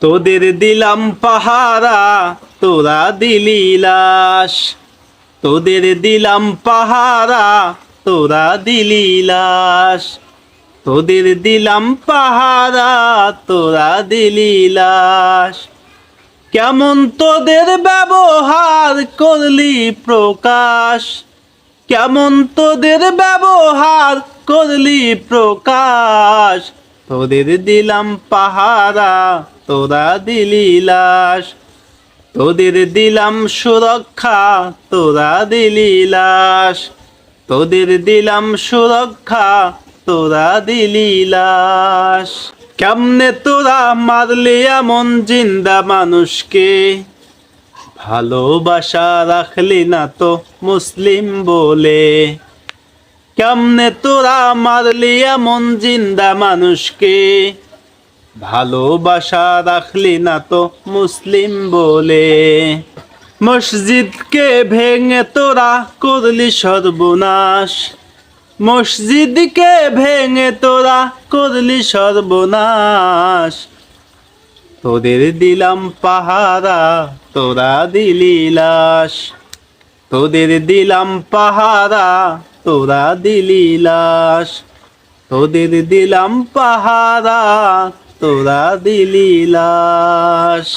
তোদের দিলাম পাহারা, তোরা দিলি লাশ। তোদের দিলাম পাহারা, তোরা দিলি লাশ। তোদের দিলাম পাহারা, তোরা দিলি লাশ। কেমন তোদের ব্যবহার করলি প্রকাশ? কেমন তোদের ব্যবহার করলি প্রকাশ? তোদের দিলাম পাহারা তোরা দিলি লাশ, তোদের দিলাম সুরক্ষা, তোরা দিলি লাশ, তোদের দিলাম সুরক্ষা, তোরা দিলি লাশ। কেমনে তোরা মারলি এমন জিন্দা মানুষকে? ভালোবাসা রাখলি না তো মুসলিম বলে। কেমনে তোরা মারলি এমন জিন্দা মানুষকে? ভালোবাসা রাখলি না তো মুসলিম বলে। মসজিদকে ভেঙে তোরা করলি সর্বনাশ। মসজিদকে ভেঙে তোরা করলি সর্বনাশ। তোদের দিলাম পাহারা, তোরা দিলি লাশ। তোদের দিলাম পাহারা, তোরা দিলি লাশ। তোদের দিলাম পাহারা তোরা দিলি লাশ।